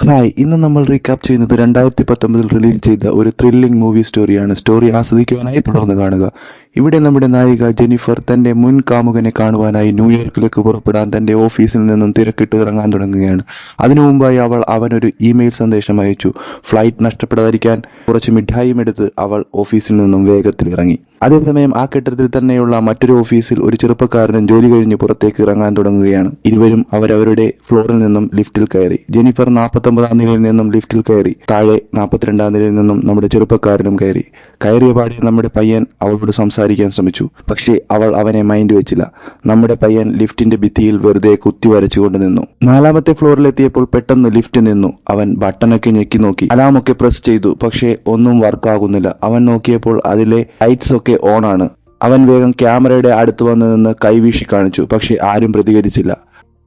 Hi ഇന്ന് നമ്മൾ recap ചെയ്യുന്നത് രണ്ടായിരത്തി പത്തൊമ്പതിൽ റിലീസ് ചെയ്ത ഒരു ത്രില്ലിംഗ് മൂവി സ്റ്റോറിയാണ് സ്റ്റോറി ആസ്വദിക്കുവാനായി തുടർന്ന് കാണുക. ഇവിടെ നമ്മുടെ നായിക ജെനിഫർ തന്റെ മുൻ കാമുകനെ കാണുവാനായി ന്യൂയോർക്കിലേക്ക് പുറപ്പെടാൻ തന്റെ ഓഫീസിൽ നിന്നും തിരക്കിട്ട് ഇറങ്ങാൻ തുടങ്ങുകയാണ്. അതിനു മുമ്പായി അവൾ അവനൊരു ഇമെയിൽ സന്ദേശം അയച്ചു. ഫ്ലൈറ്റ് നഷ്ടപ്പെടാതിരിക്കാൻ കുറച്ച് മിഠായിയും എടുത്ത് അവൾ ഓഫീസിൽ നിന്നും വേഗത്തിൽ ഇറങ്ങി അതേസമയം ആ കെട്ടിടത്തിൽ തന്നെയുള്ള മറ്റൊരു ഓഫീസിൽ ഒരു ചെറുപ്പക്കാരനും ജോലി കഴിഞ്ഞ് പുറത്തേക്ക് ഇറങ്ങാൻ തുടങ്ങുകയാണ്. ഇരുവരും അവരവരുടെ ഫ്ലോറിൽ നിന്നും ലിഫ്റ്റിൽ കയറി. ജെനിഫർ നാൽപ്പത്തൊമ്പതാം നിലയിൽ നിന്നും ലിഫ്റ്റിൽ കയറി. താഴെ നാൽപ്പത്തിരണ്ടാം നിലയിൽ നിന്നും നമ്മുടെ ചെറുപ്പക്കാരനും കയറി. കയറിയ പാടി നമ്മുടെ പയ്യൻ അവളോട് സംസാരിക്കാൻ ശ്രമിച്ചു. പക്ഷേ അവൾ അവനെ മൈൻഡ് വെച്ചില്ല. നമ്മുടെ പയ്യൻ ലിഫ്റ്റിന്റെ ഭിത്തിയിൽ വെറുതെ കുത്തി വരച്ചുകൊണ്ട് നിന്നു. നാലാമത്തെ ഫ്ലോറിലെത്തിയപ്പോൾ പെട്ടെന്ന് ലിഫ്റ്റ് നിന്നു. അവൻ ബട്ടണൊക്കെ ഞെക്കി നോക്കി. അലാമൊക്കെ പ്രസ് ചെയ്തു. പക്ഷേ ഒന്നും വർക്കാകുന്നില്ല അവൻ നോക്കിയപ്പോൾ അതിലെ ലൈറ്റ്സ് ഒക്കെ ഓൺ ആണ് അവൻ വേഗം ക്യാമറയുടെ അടുത്ത് വന്ന് നിന്ന് കൈവീശി കാണിച്ചു. പക്ഷേ ആരും പ്രതികരിച്ചില്ല.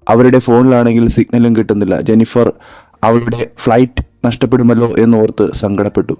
അവരുടെ ഫോണിലാണെങ്കിൽ സിഗ്നലും കിട്ടുന്നില്ല. ജെനിഫർ അവളുടെ ഫ്ലൈറ്റ് നഷ്ടപ്പെടുമല്ലോ എന്നോർത്ത് സങ്കടപ്പെട്ടു.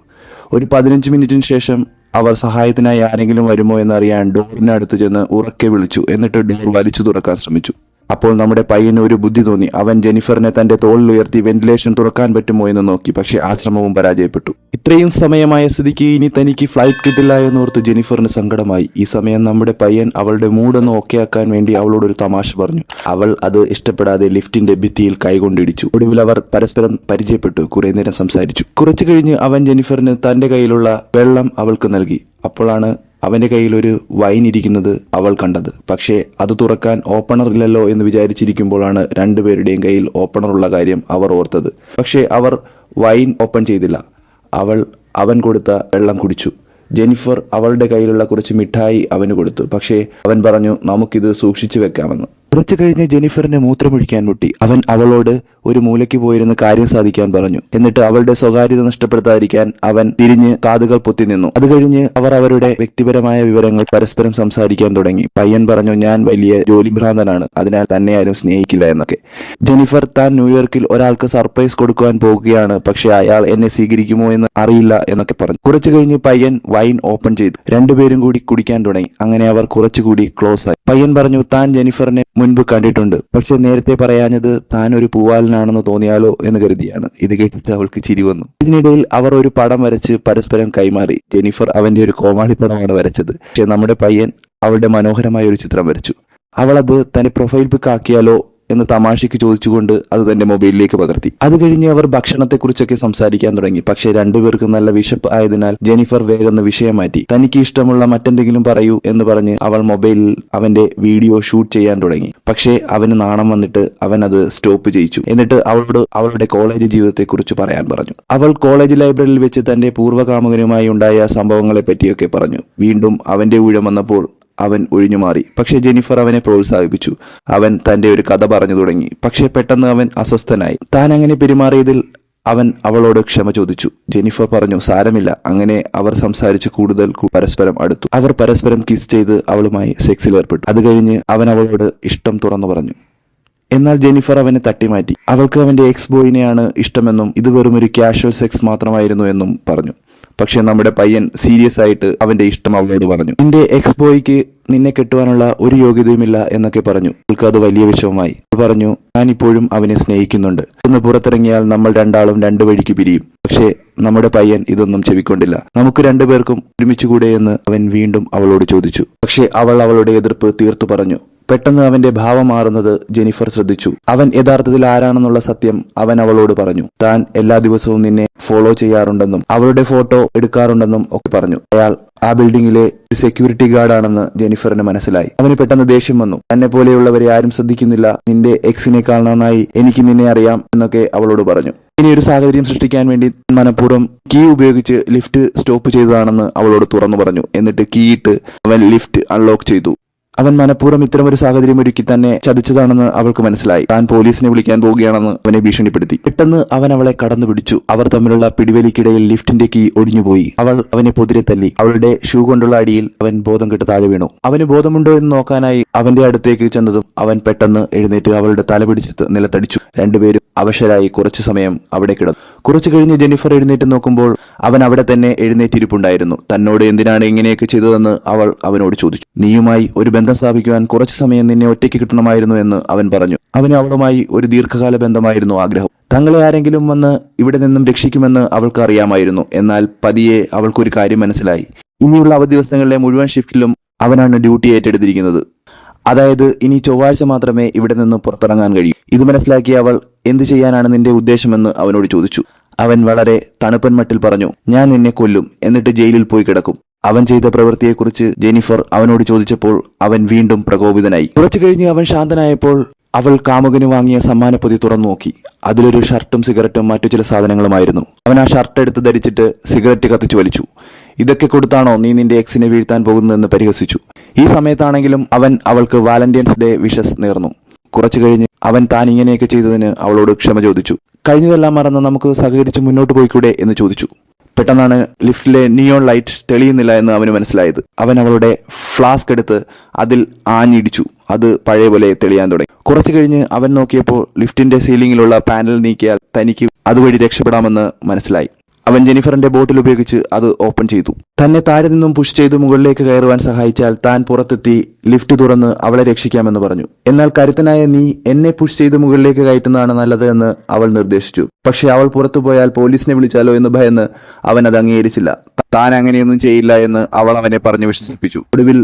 ഒരു പതിനഞ്ച് മിനിറ്റിന് ശേഷം അവർ സഹായത്തിനായി ആരെങ്കിലും വരുമോ എന്നറിയാൻ ഡോറിനടുത്ത് ചെന്ന് ഉറക്കെ വിളിച്ചു. എന്നിട്ട് ഡോർ വലിച്ചു തുറക്കാൻ ശ്രമിച്ചു. അപ്പോൾ നമ്മുടെ പയ്യന് ഒരു ബുദ്ധി തോന്നി. അവൻ ജെനിഫറിനെ തന്റെ തോളിൽ ഉയർത്തി വെന്റിലേഷൻ തുറക്കാൻ പറ്റുമോ എന്ന് നോക്കി. പക്ഷേ ആ ശ്രമവും പരാജയപ്പെട്ടു. ഇത്രയും സമയമായ സ്ഥിതിക്ക് ഇനി തനിക്ക് ഫ്ലൈറ്റ് കിട്ടില്ല എന്നോർത്ത് ജെനിഫറിന് സങ്കടമായി. ഈ സമയം നമ്മുടെ പയ്യൻ അവളുടെ മൂടൊന്ന് ഓക്കെയാക്കാൻ വേണ്ടി അവളോട് ഒരു തമാശ പറഞ്ഞു. അവൾ അത് ഇഷ്ടപ്പെടാതെ ലിഫ്റ്റിന്റെ ഭിത്തിയിൽ കൈകൊണ്ടിടിച്ചു. ഒടുവിൽ അവർ പരസ്പരം പരിചയപ്പെട്ടു. കുറെ നേരം സംസാരിച്ചു. കുറച്ചു കഴിഞ്ഞ് അവൻ ജെനിഫറിന് തന്റെ കയ്യിലുള്ള വെള്ളം അവൾക്ക് നൽകി. അപ്പോഴാണ് അവന്റെ കയ്യിൽ ഒരു വൈൻ ഇരിക്കുന്നത് അവൾ കണ്ടത്. പക്ഷേ അത് തുറക്കാൻ ഓപ്പണർ ഇല്ലല്ലോ എന്ന് വിചാരിച്ചിരിക്കുമ്പോഴാണ് രണ്ടുപേരുടെയും കയ്യിൽ ഓപ്പണർ ഉള്ള കാര്യം അവർ ഓർത്തത്. പക്ഷേ അവർ വൈൻ ഓപ്പൺ ചെയ്തില്ല. അവൾ അവൻ കൊടുത്ത വെള്ളം കുടിച്ചു. ജെനിഫർ അവളുടെ കയ്യിലുള്ള കുറച്ച് മിഠായി അവന് കൊടുത്തു. പക്ഷേ അവൻ പറഞ്ഞു നമുക്കിത് സൂക്ഷിച്ചു വെക്കാമെന്ന്. കുറച്ചു കഴിഞ്ഞ് ജെനിഫറിനെ മൂത്രമൊഴിക്കാൻ മുട്ടി. അവൻ അവളോട് ഒരു മൂലയ്ക്ക് പോയിരുന്ന് കാര്യം സാധിക്കാൻ പറഞ്ഞു. എന്നിട്ട് അവളുടെ സ്വകാര്യത നഷ്ടപ്പെടുത്താതിരിക്കാൻ അവൻ തിരിഞ്ഞ് കാതുകൾ പൊത്തി നിന്നു. അത് കഴിഞ്ഞ് അവർ അവരുടെ വ്യക്തിപരമായ വിവരങ്ങൾ പരസ്പരം സംസാരിക്കാൻ തുടങ്ങി. പയ്യൻ പറഞ്ഞു ഞാൻ വലിയ ജോലിഭ്രാന്തനാണ്. അതിനാൽ തന്നെ ആരും സ്നേഹിക്കില്ല എന്നൊക്കെ. ജെനിഫർ താൻ ന്യൂയോർക്കിൽ ഒരാൾക്ക് സർപ്രൈസ് കൊടുക്കുവാൻ പോകുകയാണ്. പക്ഷെ അയാൾ എന്നെ സ്വീകരിക്കുമോ എന്ന് അറിയില്ല എന്നൊക്കെ പറഞ്ഞു. കുറച്ചു കഴിഞ്ഞ് പയ്യൻ വൈൻ ഓപ്പൺ ചെയ്തു. രണ്ടുപേരും കൂടി കുടിക്കാൻ തുടങ്ങി. അങ്ങനെ അവർ കുറച്ചുകൂടി ക്ലോസ് ആയി പയ്യൻ പറഞ്ഞു താൻ ജെനിഫറിനെ മുൻപ് കണ്ടിട്ടുണ്ട്. പക്ഷെ നേരത്തെ പറയാഞ്ഞത് താൻ ഒരു പൂവാലനാണെന്ന് തോന്നിയാലോ എന്ന് കരുതിയാണ്. ഇത് കേട്ടിട്ട് അവൾക്ക് ചിരി വന്നു. ഇതിനിടയിൽ അവർ ഒരു പടം വരച്ച് പരസ്പരം കൈമാറി. ജെനിഫർ അവന്റെ ഒരു കോമാളി പടമാണ് വരച്ചത്. പക്ഷെ നമ്മുടെ പയ്യൻ അവളുടെ മനോഹരമായ ഒരു ചിത്രം വരച്ചു. അവൾ അത് തന്റെ പ്രൊഫൈൽ പിക്ക് ആക്കിയാലോ എന്ന് തമാശയ്ക്ക് ചോദിച്ചുകൊണ്ട് അത് തന്റെ മൊബൈലിലേക്ക് പകർത്തി. അത് കഴിഞ്ഞ് അവർ ഭക്ഷണത്തെക്കുറിച്ചൊക്കെ സംസാരിക്കാൻ തുടങ്ങി. പക്ഷേ രണ്ടുപേർക്കും നല്ല വിശപ്പ് ആയതിനാൽ ജെനിഫർ വേഗം വിഷയം മാറ്റി. തനിക്ക് ഇഷ്ടമുള്ള മറ്റെന്തെങ്കിലും പറയൂ എന്ന് പറഞ്ഞ് അവൾ മൊബൈലിൽ അവന്റെ വീഡിയോ ഷൂട്ട് ചെയ്യാൻ തുടങ്ങി. പക്ഷേ അവന് നാണം വന്നിട്ട് അവൻ അത് സ്റ്റോപ്പ് ചെയ്യിച്ചു. എന്നിട്ട് അവളോട് അവളുടെ കോളേജ് ജീവിതത്തെക്കുറിച്ച് പറയാൻ പറഞ്ഞു. അവൾ കോളേജ് ലൈബ്രറിയിൽ വെച്ച് തന്റെ പൂർവകാമുകനുമായി ഉണ്ടായ സംഭവങ്ങളെ പറ്റിയൊക്കെ പറഞ്ഞു. വീണ്ടും അവന്റെ ഊഴം വന്നപ്പോൾ അവൻ ഒഴിഞ്ഞുമാറി. പക്ഷേ ജെനിഫർ അവനെ പ്രോത്സാഹിപ്പിച്ചു. അവൻ തന്റെ ഒരു കഥ പറഞ്ഞു തുടങ്ങി. പക്ഷേ പെട്ടെന്ന് അവൻ അസ്വസ്ഥനായി. താൻ അങ്ങനെ പെരുമാറിയതിൽ അവൻ അവളോട് ക്ഷമ ചോദിച്ചു. ജെനിഫർ പറഞ്ഞു സാരമില്ല. അങ്ങനെ അവർ സംസാരിച്ച് കൂടുതൽ പരസ്പരം അടുത്തു. അവർ പരസ്പരം കിസ് ചെയ്ത് അവളുമായി സെക്സിൽ ഏർപ്പെട്ടു. അത് കഴിഞ്ഞ് അവൻ അവളോട് ഇഷ്ടം തുറന്നു പറഞ്ഞു. എന്നാൽ ജെനിഫർ അവനെ തട്ടിമാറ്റി. അവൾക്ക് അവന്റെ എക്സ് ബോയിനെയാണ് ഇഷ്ടമെന്നും ഇത് വെറും ഒരു കാഷ്വൽ സെക്സ് മാത്രമായിരുന്നു എന്നും പറഞ്ഞു. പക്ഷെ നമ്മുടെ പയ്യൻ സീരിയസ് ആയിട്ട് അവന്റെ ഇഷ്ടം അവളോട് പറഞ്ഞു. നിന്റെ എക്സ് ബോയ്ക്ക് നിന്നെ കെട്ടുവാനുള്ള ഒരു യോഗ്യതയുമില്ല എന്നൊക്കെ പറഞ്ഞു. അവൾക്ക് അത് വലിയ വിഷമമായി. പറഞ്ഞു ഞാൻ ഇപ്പോഴും അവനെ സ്നേഹിക്കുന്നുണ്ട്. ഒന്ന് പുറത്തിറങ്ങിയാൽ നമ്മൾ രണ്ടാളും രണ്ടു വഴിക്ക് പിരിയും. പക്ഷേ നമ്മുടെ പയ്യൻ ഇതൊന്നും ചെവിക്കൊണ്ടില്ല. നമുക്ക് രണ്ടുപേർക്കും ഒരുമിച്ചുകൂടെ എന്ന് അവൻ വീണ്ടും അവളോട് ചോദിച്ചു. പക്ഷേ അവൾ അവളുടെ എതിർപ്പ് തീർത്തു പറഞ്ഞു. പെട്ടെന്ന് അവന്റെ ഭാവം മാറുന്നത് ജെനിഫർ ശ്രദ്ധിച്ചു. അവൻ യഥാർത്ഥത്തിൽ ആരാണെന്നുള്ള സത്യം അവൻ അവളോട് പറഞ്ഞു. താൻ എല്ലാ ദിവസവും നിന്നെ ഫോളോ ചെയ്യാറുണ്ടെന്നും അവളുടെ ഫോട്ടോ എടുക്കാറുണ്ടെന്നും ഒക്കെ പറഞ്ഞു. അയാൾ ആ ബിൽഡിംഗിലെ ഒരു സെക്യൂരിറ്റി ഗാർഡാണെന്ന് ജെനിഫറിന് മനസ്സിലായി. അവന് പെട്ടെന്ന് ദേഷ്യം വന്നു. തന്നെ പോലെയുള്ളവരെ ആരും ശ്രദ്ധിക്കുന്നില്ല. നിന്റെ എക്സിനെ കാണാനായി എനിക്ക് നിന്നെ അറിയാം എന്നൊക്കെ അവളോട് പറഞ്ഞു. ഇനി ഒരു സാഹചര്യം സൃഷ്ടിക്കാൻ വേണ്ടി മനഃപൂർവം കീ ഉപയോഗിച്ച് ലിഫ്റ്റ് സ്റ്റോപ്പ് ചെയ്തതാണെന്ന് അവളോട് തുറന്നു പറഞ്ഞു. എന്നിട്ട് കീ ഇട്ട് അവൻ ലിഫ്റ്റ് അൺലോക്ക് ചെയ്തു. അവൻ മനഃപൂർവം ഇത്തരം ഒരു സാഹചര്യം ഒരുക്കി തന്നെ ചതിച്ചതാണെന്ന് അവൾക്ക് മനസ്സിലായി. താൻ പോലീസിനെ വിളിക്കാൻ പോവുകയാണെന്ന് അവനെ ഭീഷണിപ്പെടുത്തി. പെട്ടെന്ന് അവൻ അവളെ കടന്നു പിടിച്ചു അവർ തമ്മിലുള്ള പിടിവലിക്കിടയിൽ ലിഫ്റ്റിന്റെ കീ ഒടിഞ്ഞുപോയി. അവൾ അവനെ പൊതിരെ തല്ലി. അവളുടെ ഷൂ കൊണ്ടുള്ള അടിയിൽ അവൻ ബോധം കെട്ട് താഴെ വീണു. അവന് ബോധമുണ്ടോ എന്ന് നോക്കാനായി അവന്റെ അടുത്തേക്ക് ചെന്നതും അവൻ പെട്ടെന്ന് എഴുന്നേറ്റ് അവളുടെ തല പിടിച്ച് നിലത്തടിച്ചു. രണ്ടുപേരും അവശരായി കുറച്ചു സമയം അവിടെ കിടന്നു. കുറച്ചു കഴിഞ്ഞ് ജെന്നിഫർ എഴുന്നേറ്റ് നോക്കുമ്പോൾ അവൻ അവിടെ തന്നെ എഴുന്നേറ്റിരിപ്പുണ്ടായിരുന്നു. തന്നോട് എന്തിനാണ് ഇങ്ങനെയൊക്കെ ചെയ്തതെന്ന് അവൾ അവനോട് ചോദിച്ചു. നീയുമായി ഒരു ബന്ധം സ്ഥാപിക്കുവാൻ കുറച്ചു സമയം നിന്നെ ഒറ്റയ്ക്ക് കിട്ടണമായിരുന്നു എന്ന് അവൻ പറഞ്ഞു. അവന് അവളുമായി ഒരു ദീർഘകാല ബന്ധമായിരുന്നു ആഗ്രഹം. തങ്ങളെ ആരെങ്കിലും വന്ന് ഇവിടെ നിന്നും രക്ഷിക്കുമെന്ന് അവൾക്ക് അറിയാമായിരുന്നു. എന്നാൽ പതിയെ അവൾക്കൊരു കാര്യം മനസ്സിലായി. ഇനിയുള്ള അവധി ദിവസങ്ങളിലെ മുഴുവൻ ഷിഫ്റ്റിലും അവനാണ് ഡ്യൂട്ടി ഏറ്റെടുത്തിരിക്കുന്നത്. അതായത് ഇനി ചൊവ്വാഴ്ച മാത്രമേ ഇവിടെ നിന്ന് പുറത്തിറങ്ങാൻ കഴിയൂ. ഇത് മനസ്സിലാക്കിയ അവൾ എന്ത് ചെയ്യാനാണ് നിന്റെ ഉദ്ദേശമെന്ന് അവനോട് ചോദിച്ചു. അവൻ വളരെ തണുപ്പൻ മട്ടിൽ പറഞ്ഞു ഞാൻ നിന്നെ കൊല്ലും എന്നിട്ട് ജയിലിൽ പോയി കിടക്കും. അവൻ ചെയ്ത പ്രവൃത്തിയെക്കുറിച്ച് ജെനിഫർ അവനോട് ചോദിച്ചപ്പോൾ അവൻ വീണ്ടും പ്രകോപിതനായി. കുറച്ചു കഴിഞ്ഞ് അവൻ ശാന്തനായപ്പോൾ അവൾ കാമുകന് വാങ്ങിയ സമ്മാനപ്പൊതി തുറന്നു നോക്കി അതിലൊരു ഷർട്ടും സിഗരറ്റും മറ്റു ചില സാധനങ്ങളുമായിരുന്നു. അവൻ ആ ഷർട്ട് എടുത്ത് ധരിച്ചിട്ട് സിഗരറ്റ് കത്തിച്ചു വലിച്ചു. ഇതൊക്കെ കൊടുത്താണോ നീ നിന്റെ എക്സിനെ വീഴ്ത്താൻ പോകുന്നതെന്ന് പരിഹസിച്ചു? ഈ സമയത്താണെങ്കിലും അവൻ അവൾക്ക് വാലന്റൈൻസ് ഡേ വിഷസ് നേർന്നു. കുറച്ചു കഴിഞ്ഞ് അവൻ താൻ ഇങ്ങനെയൊക്കെ ചെയ്തതിന് അവളോട് ക്ഷമ ചോദിച്ചു. കഴിഞ്ഞതെല്ലാം മറന്ന് നമുക്ക് സഹകരിച്ച് മുന്നോട്ട് പോയിക്കൂടെ എന്ന് ചോദിച്ചു. പെട്ടെന്നാണ് ലിഫ്റ്റിലെ നിയോൺ ലൈറ്റ് തെളിയുന്നില്ല എന്ന് അവന് മനസ്സിലായത്. അവൻ അവളുടെ ഫ്ലാസ്ക് എടുത്ത് അതിൽ ആഞ്ഞിടിച്ചു. അത് പഴയ പോലെ തെളിയാൻ തുടങ്ങി. കുറച്ചു കഴിഞ്ഞ് അവൻ നോക്കിയപ്പോൾ ലിഫ്റ്റിന്റെ സീലിംഗിലുള്ള പാനൽ നീക്കിയാൽ തനിക്ക് അതുവഴി രക്ഷപ്പെടാമെന്ന് മനസ്സിലായി. അവൻ ജെനിഫറിന്റെ ബോട്ടിൽ ഉപയോഗിച്ച് അത് ഓപ്പൺ ചെയ്തു. തന്നെ താഴെ നിന്നും പുഷ് ചെയ്ത് മുകളിലേക്ക് കയറുവാൻ സഹായിച്ചാൽ താൻ പുറത്തെത്തി ലിഫ്റ്റ് തുറന്ന് അവളെ രക്ഷിക്കാമെന്ന് പറഞ്ഞു. എന്നാൽ കരുത്തനായ നീ എന്നെ പുഷ് ചെയ്ത് മുകളിലേക്ക് കയറ്റുന്നതാണ് നല്ലത് എന്ന് അവൾ നിർദ്ദേശിച്ചു. പക്ഷെ അവൾ പുറത്തു പോയാൽ പോലീസിനെ വിളിച്ചാലോ എന്ന് ഭയന്ന് അവൻ അത് അംഗീകരിച്ചില്ല. താൻ അങ്ങനെയൊന്നും ചെയ്യില്ല എന്ന് അവൾ അവനെ പറഞ്ഞു വിശ്വസിപ്പിച്ചു. ഒടുവിൽ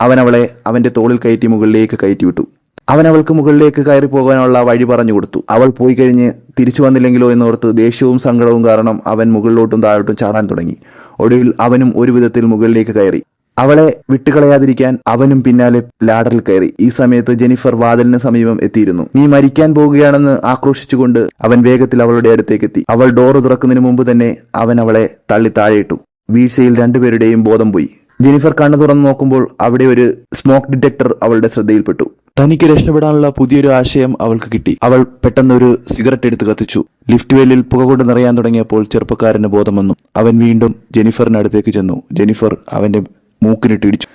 അവൻ അവളെ അവന്റെ തോളിൽ കയറ്റി മുകളിലേക്ക് കയറ്റി വിട്ടു. അവൻ അവൾക്ക് മുകളിലേക്ക് കയറി പോകാനുള്ള വഴി പറഞ്ഞു കൊടുത്തു. അവൾ പോയി കഴിഞ്ഞ് തിരിച്ചു വന്നില്ലെങ്കിലോ എന്നോർത്ത് ദേഷ്യവും സങ്കടവും കാരണം അവൻ മുകളിലോട്ടും താഴോട്ടും ചാടാൻ തുടങ്ങി. ഒടുവിൽ അവനും ഒരു വിധത്തിൽ മുകളിലേക്ക് കയറി. അവളെ വിട്ടുകളയാതിരിക്കാൻ അവനും പിന്നാലെ ലാഡറിൽ കയറി. ഈ സമയത്ത് ജെനിഫർ വാതിലിന് സമീപം എത്തിയിരുന്നു. നീ മരിക്കാൻ പോകുകയാണെന്ന് ആക്രോശിച്ചുകൊണ്ട് അവൻ വേഗത്തിൽ അവളുടെ അടുത്തേക്ക് എത്തി അവൾ ഡോറ് തുറക്കുന്നതിന് മുമ്പ് തന്നെ അവൻ അവളെ തള്ളി താഴെയിട്ടു. വീഴ്ചയിൽ രണ്ടുപേരുടെയും ബോധം പോയി. ജെനിഫർ കണ്ണു തുറന്നു നോക്കുമ്പോൾ അവിടെ ഒരു സ്മോക്ക് ഡിറ്റക്ടർ അവളുടെ ശ്രദ്ധയിൽപ്പെട്ടു. തനിക്ക് രക്ഷപ്പെടാനുള്ള പുതിയൊരു ആശയം അവൾക്ക് കിട്ടി. അവൾ പെട്ടെന്ന് ഒരു സിഗരറ്റ് എടുത്ത് കത്തിച്ചു. ലിഫ്റ്റ് വെല്ലിൽ പുക കൊണ്ട് നിറയാൻ തുടങ്ങിയപ്പോൾ ചെറുപ്പക്കാരന് ബോധം വന്നു. അവൻ വീണ്ടും ജെനിഫറിനടുത്തേക്ക് ചെന്നു. ജെനിഫർ അവന്റെ മൂക്കിനിട്ട് ഇടിച്ചു.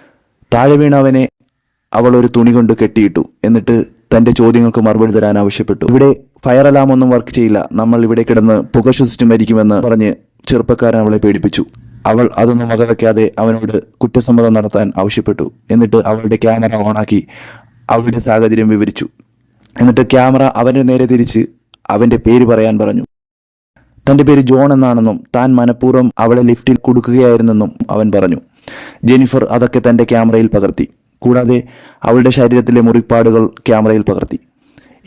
താഴെ വീണ അവനെ അവൾ ഒരു തുണി കൊണ്ട് കെട്ടിയിട്ടു. എന്നിട്ട് തന്റെ ചോദ്യങ്ങൾക്ക് മറുപടി തരാൻ ആവശ്യപ്പെട്ടു. ഇവിടെ ഫയർ അലാം ഒന്നും വർക്ക് ചെയ്യില്ല. നമ്മൾ ഇവിടെ കിടന്ന് പുക ശ്വസിച്ചു മരിക്കുമെന്ന് പറഞ്ഞ് ചെറുപ്പക്കാരൻ അവളെ പേടിപ്പിച്ചു. അവൾ അതൊന്നും വകവെക്കാതെ അവനോട് കുറ്റസമ്മതം നടത്താൻ ആവശ്യപ്പെട്ടു. എന്നിട്ട് അവളുടെ ക്യാമറ ഓണാക്കി അവളുടെ സാഹചര്യം വിവരിച്ചു. എന്നിട്ട് ക്യാമറ അവന്റെ നേരെ തിരിച്ച് അവന്റെ പേര് പറയാൻ പറഞ്ഞു. തന്റെ പേര് ജോൺ എന്നാണെന്നും താൻ മനഃപൂർവം അവളെ ലിഫ്റ്റിൽ കൊടുക്കുകയായിരുന്നെന്നും അവൻ പറഞ്ഞു. ജെനിഫർ അതൊക്കെ തന്റെ ക്യാമറയിൽ പകർത്തി. കൂടാതെ അവളുടെ ശരീരത്തിലെ മുറിപ്പാടുകൾ ക്യാമറയിൽ പകർത്തി.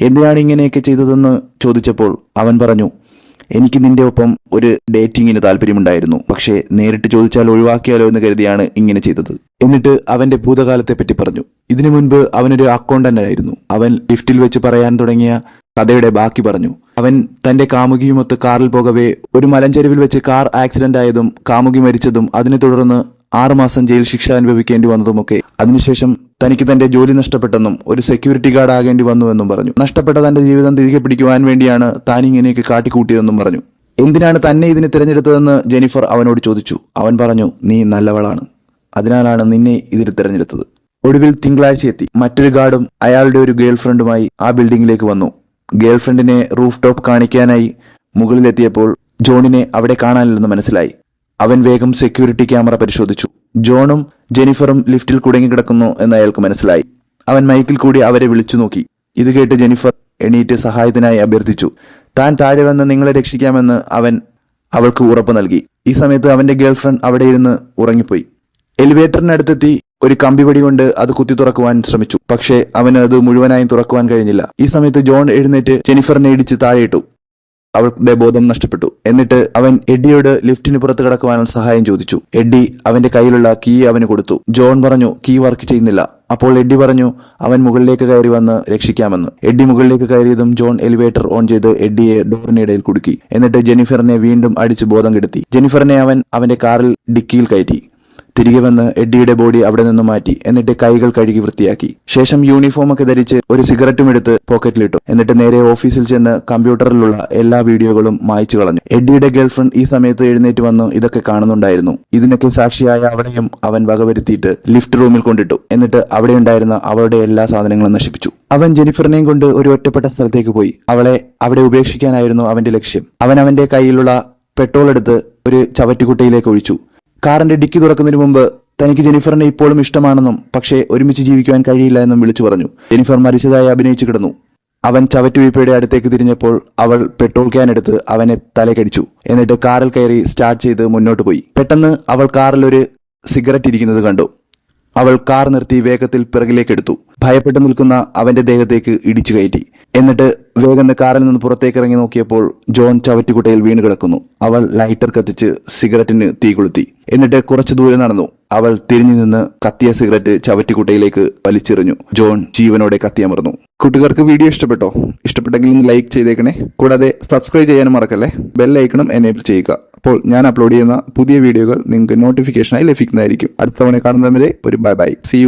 എന്തിനാണ് ഇങ്ങനെയൊക്കെ ചെയ്തതെന്ന് ചോദിച്ചപ്പോൾ അവൻ പറഞ്ഞു എനിക്ക് നിന്റെ ഒപ്പം ഒരു ഡേറ്റിങ്ങിന് താല്പര്യമുണ്ടായിരുന്നു. പക്ഷേ നേരിട്ട് ചോദിച്ചാൽ ഒഴിവാക്കിയാലോ എന്ന് കരുതിയാണ് ഇങ്ങനെ ചെയ്തത്. എന്നിട്ട് അവന്റെ ഭൂതകാലത്തെ പറ്റി പറഞ്ഞു. ഇതിനു മുൻപ് അവനൊരു അക്കൗണ്ടന്റ് ആയിരുന്നു അവൻ ലിഫ്റ്റിൽ വെച്ച് പറയാൻ തുടങ്ങിയ കഥയുടെ ബാക്കി പറഞ്ഞു. അവൻ തന്റെ കാമുകിയുമൊത്ത് കാറിൽ പോകവേ ഒരു മലഞ്ചെരുവിൽ വെച്ച് കാർ ആക്സിഡന്റ് ആയതും കാമുകി മരിച്ചതും അതിനെ തുടർന്ന് ആറുമാസം ജയിൽ ശിക്ഷ അനുഭവിക്കേണ്ടി വന്നതുമൊക്കെ. അതിനുശേഷം തനിക്ക് തന്റെ ജോലി നഷ്ടപ്പെട്ടെന്നും ഒരു സെക്യൂരിറ്റി ഗാർഡ് ആകേണ്ടി വന്നുവെന്നും പറഞ്ഞു. നഷ്ടപ്പെട്ട തന്റെ ജീവിതം തിരികെ പിടിക്കുവാൻ വേണ്ടിയാണ് താൻ ഇങ്ങനെയൊക്കെ കാട്ടിക്കൂട്ടിയതെന്നും പറഞ്ഞു. എന്തിനാണ് തന്നെ ഇതിന് തിരഞ്ഞെടുത്തതെന്ന് ജെനിഫർ അവനോട് ചോദിച്ചു. അവൻ പറഞ്ഞു നീ നല്ലവളാണ്. അതിനാലാണ് നിന്നെ ഇതിൽ തിരഞ്ഞെടുത്തത്. ഒടുവിൽ തിങ്കളാഴ്ച എത്തി മറ്റൊരു ഗാർഡും അയാളുടെ ഒരു ഗേൾഫ്രണ്ടുമായി ആ ബിൽഡിംഗിലേക്ക് വന്നു. ഗേൾഫ്രണ്ടിനെ റൂഫ് ടോപ്പ് കാണിക്കാനായി മുകളിലെത്തിയപ്പോൾ ജോണിനെ അവിടെ കാണാനില്ലെന്ന് മനസ്സിലായി. അവൻ വേഗം സെക്യൂരിറ്റി ക്യാമറ പരിശോധിച്ചു. ജോണും ജെനിഫറും ലിഫ്റ്റിൽ കുടുങ്ങിക്കിടക്കുന്നു എന്ന് അയാൾക്ക് മനസ്സിലായി. അവൻ മൈക്കിൽ കൂടി അവരെ വിളിച്ചു നോക്കി. ഇത് കേട്ട് ജെനിഫർ എണീറ്റ് സഹായത്തിനായി അഭ്യർത്ഥിച്ചു. താൻ താഴെ വന്ന് നിങ്ങളെ രക്ഷിക്കാമെന്ന് അവൻ അവൾക്ക് ഉറപ്പ് നൽകി. ഈ സമയത്ത് അവന്റെ ഗേൾഫ്രണ്ട് അവിടെ ഇരുന്ന് ഉറങ്ങിപ്പോയി. എലിവേറ്ററിനടുത്തെത്തി ഒരു കമ്പിപടി കൊണ്ട് അത് കുത്തി തുറക്കുവാൻ ശ്രമിച്ചു. പക്ഷേ അവന് അത് മുഴുവനായും തുറക്കുവാൻ കഴിഞ്ഞില്ല. ഈ സമയത്ത് ജോൺ എഴുന്നേറ്റ് ജെനിഫറിനെ ഇടിച്ച് താഴെയിട്ടു. അവളുടെ ബോധം നഷ്ടപ്പെട്ടു. എന്നിട്ട് അവൻ എഡ്ഡിയോട് ലിഫ്റ്റിന് പുറത്ത് കിടക്കുവാനുള്ള സഹായം ചോദിച്ചു. എഡ്ഡി അവന്റെ കയ്യിലുള്ള കീ അവന് കൊടുത്തു. ജോൺ പറഞ്ഞു കീ വർക്ക് ചെയ്യുന്നില്ല. അപ്പോൾ എഡ്ഡി പറഞ്ഞു അവൻ മുകളിലേക്ക് കയറി വന്ന് രക്ഷിക്കാമെന്ന്. എഡ്ഡി മുകളിലേക്ക് കയറിയതും ജോൺ എലിവേറ്റർ ഓൺ ചെയ്ത് എഡ്ഡിയെ ഡോറിനിടയിൽ കുടുക്കി. എന്നിട്ട് ജെനിഫറിനെ വീണ്ടും അടിച്ച് ബോധം കെടുത്തി. ജെനിഫറിനെ അവൻ അവന്റെ കാറിൽ ഡിക്കിയിൽ കയറ്റി. തിരികെ വന്ന് എഡ്ഡിയുടെ ബോഡി അവിടെ നിന്ന് മാറ്റി. എന്നിട്ട് കൈകൾ കഴുകി വൃത്തിയാക്കി. ശേഷം യൂണിഫോം ഒക്കെ ധരിച്ച് ഒരു സിഗരറ്റും എടുത്ത് പോക്കറ്റിലിട്ടു എന്നിട്ട് നേരെ ഓഫീസിൽ ചെന്ന് കമ്പ്യൂട്ടറിലുള്ള എല്ലാ വീഡിയോകളും മായ്ച്ചു കളഞ്ഞു. എഡ്ഡിയുടെ ഗേൾഫ്രണ്ട് ഈ സമയത്ത് എഴുന്നേറ്റ് വന്നു ഇതൊക്കെ കാണുന്നുണ്ടായിരുന്നു. ഇതിനൊക്കെ സാക്ഷിയായ അവളെയും അവൻ വകവരുത്തിയിട്ട് ലിഫ്റ്റ് റൂമിൽ കൊണ്ടിട്ടു. എന്നിട്ട് അവിടെ ഉണ്ടായിരുന്ന അവളുടെ എല്ലാ സാധനങ്ങളും നശിപ്പിച്ചു. അവൻ ജെനിഫറിനെയും കൊണ്ട് ഒരു ഒറ്റപ്പെട്ട സ്ഥലത്തേക്ക് പോയി. അവളെ അവിടെ ഉപേക്ഷിക്കാനായിരുന്നു അവന്റെ ലക്ഷ്യം. അവൻ അവന്റെ കയ്യിലുള്ള പെട്രോൾ എടുത്ത് ഒരു ചവറ്റുകുട്ടയിലേക്ക് ഒഴിച്ചു. കാറിന്റെ ഡിക്കി തുറക്കുന്നതിന് മുമ്പ് തനിക്ക് ജെനിഫറിനെ ഇപ്പോഴും ഇഷ്ടമാണെന്നും പക്ഷേ ഒരുമിച്ച് ജീവിക്കുവാൻ കഴിയില്ല എന്നും വിളിച്ചു പറഞ്ഞു. ജെനിഫർ മരിച്ചതായി അഭിനയിച്ചു കിടന്നു. അവൻ ചവറ്റുവീപ്പയുടെ അടുത്തേക്ക് തിരിഞ്ഞപ്പോൾ അവൾ പെട്രോൾ ക്യാൻ എടുത്ത് അവനെ തലകടിച്ചു എന്നിട്ട് കാറിൽ കയറി സ്റ്റാർട്ട് ചെയ്ത് മുന്നോട്ട് പോയി. പെട്ടെന്ന് അവൾ കാറിൽ ഒരു സിഗരറ്റ് ഇരിക്കുന്നത് കണ്ടു. അവൾ കാർ നിർത്തി വേഗത്തിൽ പിറകിലേക്ക് എടുത്തു. ഭയപ്പെട്ടു നിൽക്കുന്ന അവന്റെ ദേഹത്തേക്ക് ഇടിച്ചു കയറ്റി. എന്നിട്ട് വേഗം കാറിൽ നിന്ന് പുറത്തേക്ക് ഇറങ്ങി നോക്കിയപ്പോൾ ജോൺ ചവറ്റുകുട്ടയിൽ വീണ് കിടക്കുന്നു. അവൾ ലൈറ്റർ കത്തിച്ച് സിഗരറ്റിന് തീ കൊളുത്തി. എന്നിട്ട് കുറച്ചു ദൂരെ നടന്നു. അവൾ തിരിഞ്ഞു നിന്ന് കത്തിയ സിഗരറ്റ് ചവറ്റുകുട്ടയിലേക്ക് വലിച്ചെറിഞ്ഞു. ജോൺ ജീവനോടെ കത്തിയമർന്നു കുട്ടികൾക്ക് വീഡിയോ ഇഷ്ടപ്പെട്ടോ? ഇഷ്ടപ്പെട്ടെങ്കിൽ ഒന്ന് ലൈക്ക് ചെയ്തേക്കണേ. കൂടാതെ സബ്സ്ക്രൈബ് ചെയ്യാനും മറക്കല്ലേ? ബെൽ ഐക്കണം എനേബിൾ ചെയ്യുക. അപ്പോൾ ഞാൻ അപ്ലോഡ് ചെയ്യുന്ന പുതിയ വീഡിയോകൾ നിങ്ങൾക്ക് നോട്ടിഫിക്കേഷനായി ലഭിക്കുന്നതായിരിക്കും. അടുത്ത തവണ കാണുന്നവരെ ഒരു ബൈ ബൈ. C U